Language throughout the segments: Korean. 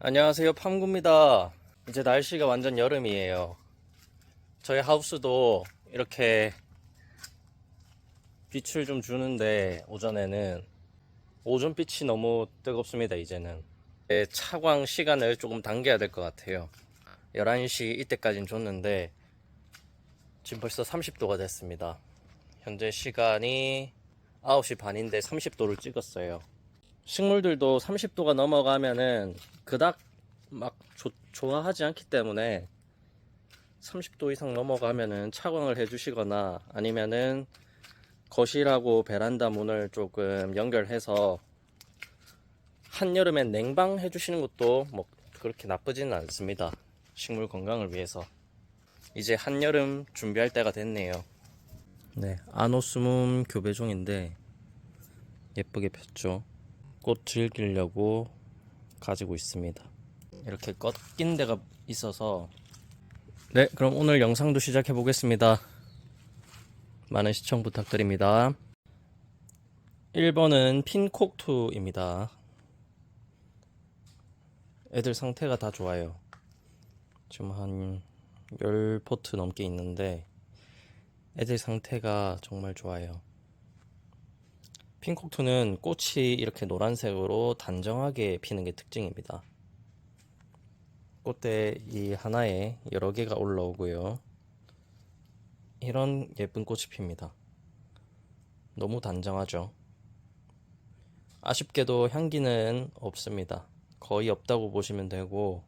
안녕하세요 팜구입니다. 이제 날씨가 완전 여름이에요. 저희 하우스도 이렇게 빛을 좀 주는데 오전에는 오전빛이 너무 뜨겁습니다 이제는. 네, 차광 시간을 조금 당겨야 될 것 같아요. 11시 이때까지는 줬는데 지금 벌써 30도가 됐습니다. 현재 시간이 9시 반인데 30도를 찍었어요 식물들도 30도가 넘어가면은 그닥 막 조- 좋아하지 않기 때문에 30도 이상 넘어가면은 차광을 해주시거나 아니면은 거실하고 베란다 문을 조금 연결해서 한여름엔 냉방 해주시는 것도 뭐 그렇게 나쁘지는 않습니다. 식물 건강을 위해서. 이제 한여름 준비할 때가 됐네요. 네, 아노스문 교배종인데 예쁘게 폈죠. 꽃 즐기려고 가지고 있습니다. 이렇게 꺾인 데가 있어서 네, 그럼 오늘 영상도 시작해 보겠습니다. 많은 시청 부탁드립니다. 1번은 핀콕투입니다. 애들 상태가 다 좋아요. 지금 한 10포트 넘게 있는데 애들 상태가 정말 좋아요. 핑콕투는 꽃이 이렇게 노란색으로 단정하게 피는 게 특징입니다. 꽃대 이 하나에 여러 개가 올라오고요. 이런 예쁜 꽃이 핍니다. 너무 단정하죠. 아쉽게도 향기는 없습니다. 거의 없다고 보시면 되고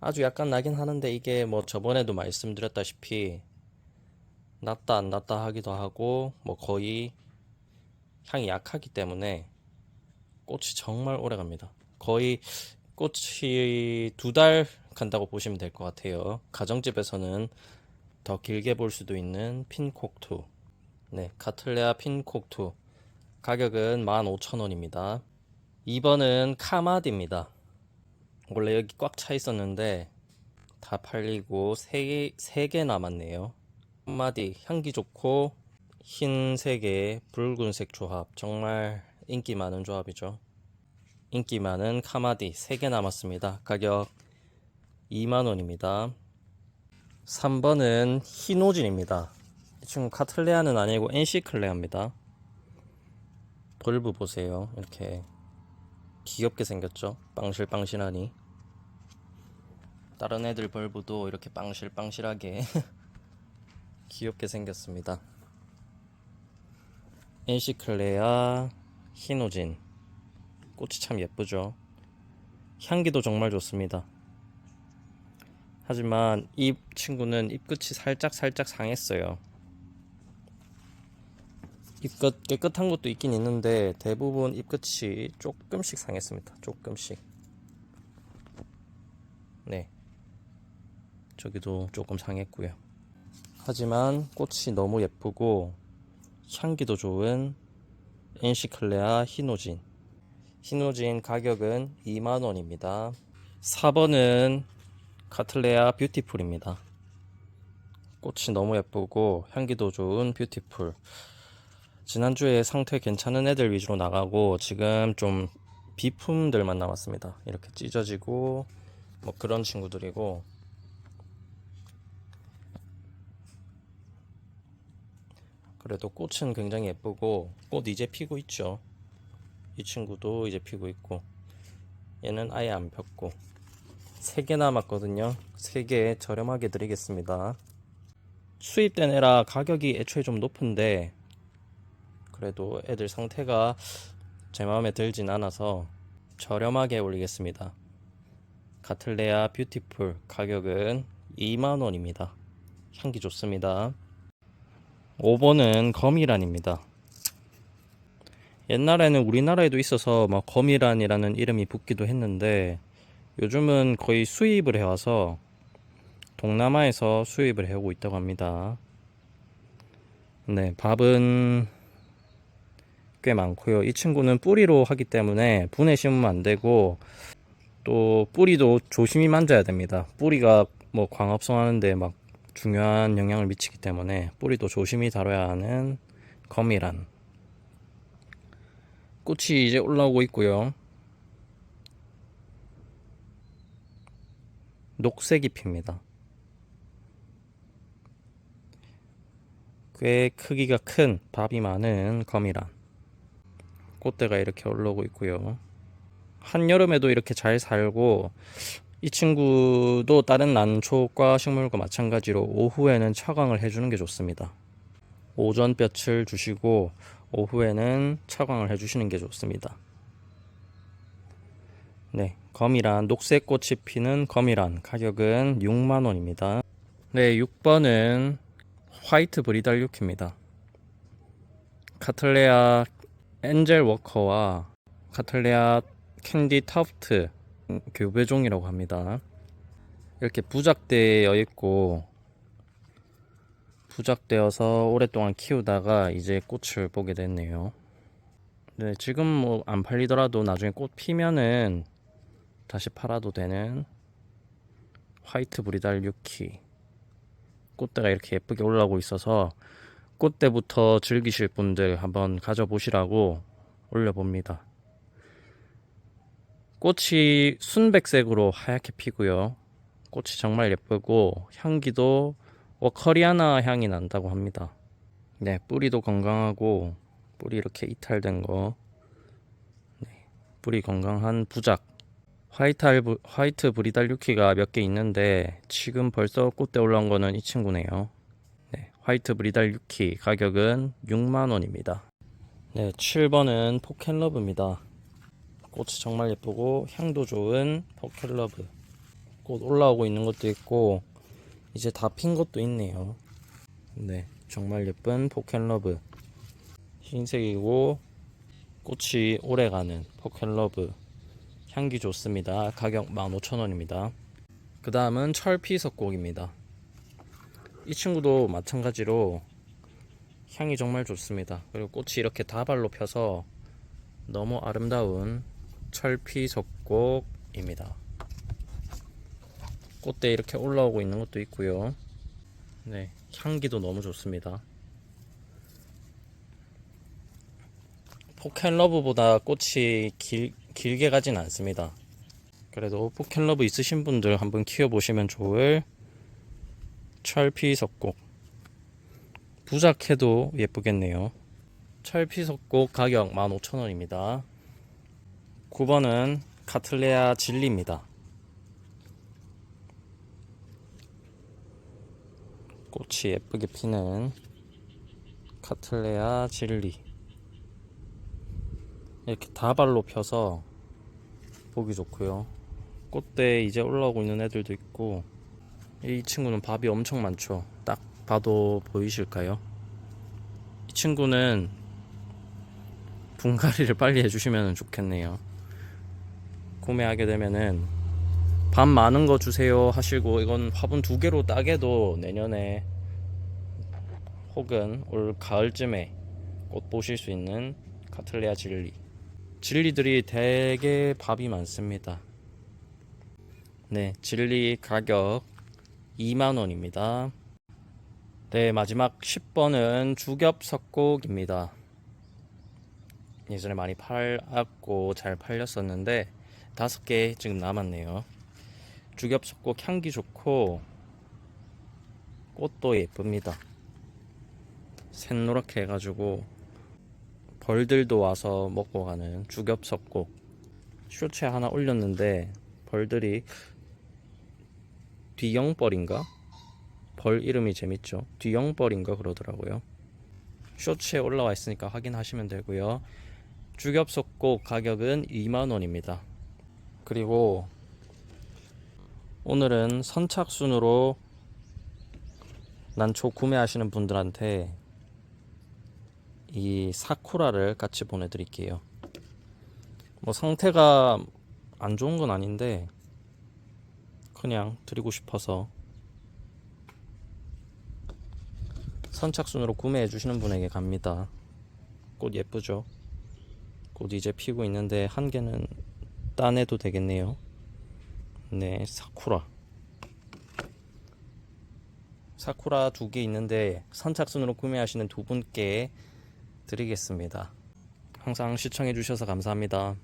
아주 약간 나긴 하는데 이게 뭐 저번에도 말씀드렸다시피 났다 안 났다 하기도 하고 뭐 거의 향이 약하기 때문에 꽃이 정말 오래 갑니다. 거의 꽃이 두 달 간다고 보시면 될 것 같아요. 가정집에서는 더 길게 볼 수도 있는 핀콕투. 네, 카틀레아 핀콕투. 가격은 15,000원입니다. 2번은 카마디입니다. 원래 여기 꽉 차 있었는데 다 팔리고 3개, 3개 남았네요. 카마디 향기 좋고 흰색에 붉은색 조합 정말 인기 많은 조합이죠. 인기 많은 카마디 3개 남았습니다. 가격 2만원입니다. 3번은 히노진입니다. 이 친구 카틀레아는 아니고 NC클레아입니다. 벌브 보세요. 이렇게 귀엽게 생겼죠? 빵실빵실하니. 다른 애들 벌브도 이렇게 빵실빵실하게 귀엽게 생겼습니다. 엔시클레아 히노진. 꽃이 참 예쁘죠. 향기도 정말 좋습니다. 하지만 이 친구는 잎끝이 살짝 살짝 상했어요. 잎끝 깨끗한 것도 있긴 있는데 대부분 잎끝이 조금씩 상했습니다. 조금씩. 네. 저기도 조금 상했고요. 하지만 꽃이 너무 예쁘고 향기도 좋은 엔시클레아 히노진. 히노진 가격은 2만원입니다. 4번은 카틀레아 뷰티풀입니다. 꽃이 너무 예쁘고 향기도 좋은 뷰티풀. 지난주에 상태 괜찮은 애들 위주로 나가고 지금 좀 비품들만 남았습니다. 이렇게 찢어지고 뭐 그런 친구들이고 그래도 꽃은 굉장히 예쁘고 꽃 이제 피고 있죠. 이 친구도 이제 피고 있고 얘는 아예 안 폈고 세개 남았거든요. 세개 저렴하게 드리겠습니다. 수입된 애라 가격이 애초에 좀 높은데 그래도 애들 상태가 제 마음에 들진 않아서 저렴하게 올리겠습니다. 가틀레아 뷰티풀 가격은 2만원입니다. 향기 좋습니다. 5번은 거미란입니다. 옛날에는 우리나라에도 있어서 막 거미란이라는 이름이 붙기도 했는데 요즘은 거의 수입을 해와서 동남아에서 수입을 해오고 있다고 합니다. 네, 밥은 꽤 많고요. 이 친구는 뿌리로 하기 때문에 분해 심으면 안 되고 또 뿌리도 조심히 만져야 됩니다. 뿌리가 뭐 광합성 하는데 막 중요한 영향을 미치기 때문에 뿌리도 조심히 다뤄야 하는 거미란 꽃이 이제 올라오고 있고요 녹색 잎입니다. 꽤 크기가 큰 밥이 많은 거미란 꽃대가 이렇게 올라오고 있고요. 한여름에도 이렇게 잘 살고 이 친구도 다른 난초과 식물과 마찬가지로 오후에는 차광을 해주는 게 좋습니다. 오전 볕을 주시고 오후에는 차광을 해주시는 게 좋습니다. 네, 거미란 녹색 꽃이 피는 거미란 가격은 6만 원입니다. 네, 6번은 화이트 브리달유키입니다. 카틀레아 엔젤 워커와 카틀레아 캔디 터프트 교배종이라고 합니다. 이렇게 부작되어 있고 부작되어서 오랫동안 키우다가 이제 꽃을 보게 됐네요. 네, 지금 뭐 안 팔리더라도 나중에 꽃 피면은 다시 팔아도 되는 화이트 브리달 유키 꽃대가 이렇게 예쁘게 올라오고 있어서 꽃대부터 즐기실 분들 한번 가져보시라고 올려봅니다. 꽃이 순백색으로 하얗게 피고요. 꽃이 정말 예쁘고 향기도 워커리아나 향이 난다고 합니다. 네, 뿌리도 건강하고 뿌리 이렇게 이탈된 거, 네, 뿌리 건강한 부작. 화이트 화이트 브리달 유키가 몇 개 있는데 지금 벌써 꽃대 올라온 거는 이 친구네요. 네, 화이트 브리달 유키 가격은 6만 원입니다. 네, 7번은 포켓러브입니다. 꽃이 정말 예쁘고 향도 좋은 포켓러브. 꽃 올라오고 있는 것도 있고 이제 다 핀 것도 있네요. 네, 정말 예쁜 포켓러브. 흰색이고 꽃이 오래가는 포켓러브. 향기 좋습니다. 가격 15,000원입니다. 그 다음은 철피석곡입니다. 이 친구도 마찬가지로 향이 정말 좋습니다. 그리고 꽃이 이렇게 다발로 펴서 너무 아름다운 철피석곡입니다. 꽃대 이렇게 올라오고 있는 것도 있고요. 네, 향기도 너무 좋습니다. 포켓러브보다 꽃이 길, 길게 가진 않습니다. 그래도 포켓러브 있으신 분들 한번 키워보시면 좋을 철피석곡 부작해도 예쁘겠네요. 철피석곡 가격 15,000원입니다. 9번은 카틀레아 진리입니다. 꽃이 예쁘게 피는 카틀레아 진리. 이렇게 다발로 펴서 보기 좋고요. 꽃대 이제 올라오고 있는 애들도 있고 이 친구는 밥이 엄청 많죠. 딱 봐도 보이실까요? 이 친구는 분갈이를 빨리 해주시면 좋겠네요. 구매하게 되면은 밥 많은 거 주세요 하시고 이건 화분 두 개로 따게도 내년에 혹은 올 가을쯤에 꽃 보실 수 있는 카틀레아 진리. 진리들이 되게 밥이 많습니다. 네, 진리 가격 2만원입니다. 네, 마지막 10번은 주겹석곡입니다. 예전에 많이 팔았고 잘 팔렸었는데 다섯 개 지금 남았네요. 주겹석곡 향기 좋고 꽃도 예쁩니다. 샛노랗게 해가지고 벌들도 와서 먹고 가는 주겹석곡 쇼츠에 하나 올렸는데 벌들이 뒤영벌인가? 벌 이름이 재밌죠. 뒤영벌인가 그러더라고요. 쇼츠에 올라와 있으니까 확인하시면 되고요. 주겹석곡 가격은 2만원입니다. 그리고 오늘은 선착순으로 난초 구매하시는 분들한테 이 사쿠라를 같이 보내드릴게요. 뭐 상태가 안 좋은 건 아닌데 그냥 드리고 싶어서 선착순으로 구매해 주시는 분에게 갑니다. 꽃 예쁘죠? 꽃 이제 피고 있는데 한 개는 따내도 되겠네요. 네, 사쿠라. 사쿠라 두 개 있는데 선착순으로 구매하시는 두 분께 드리겠습니다. 항상 시청해 주셔서 감사합니다.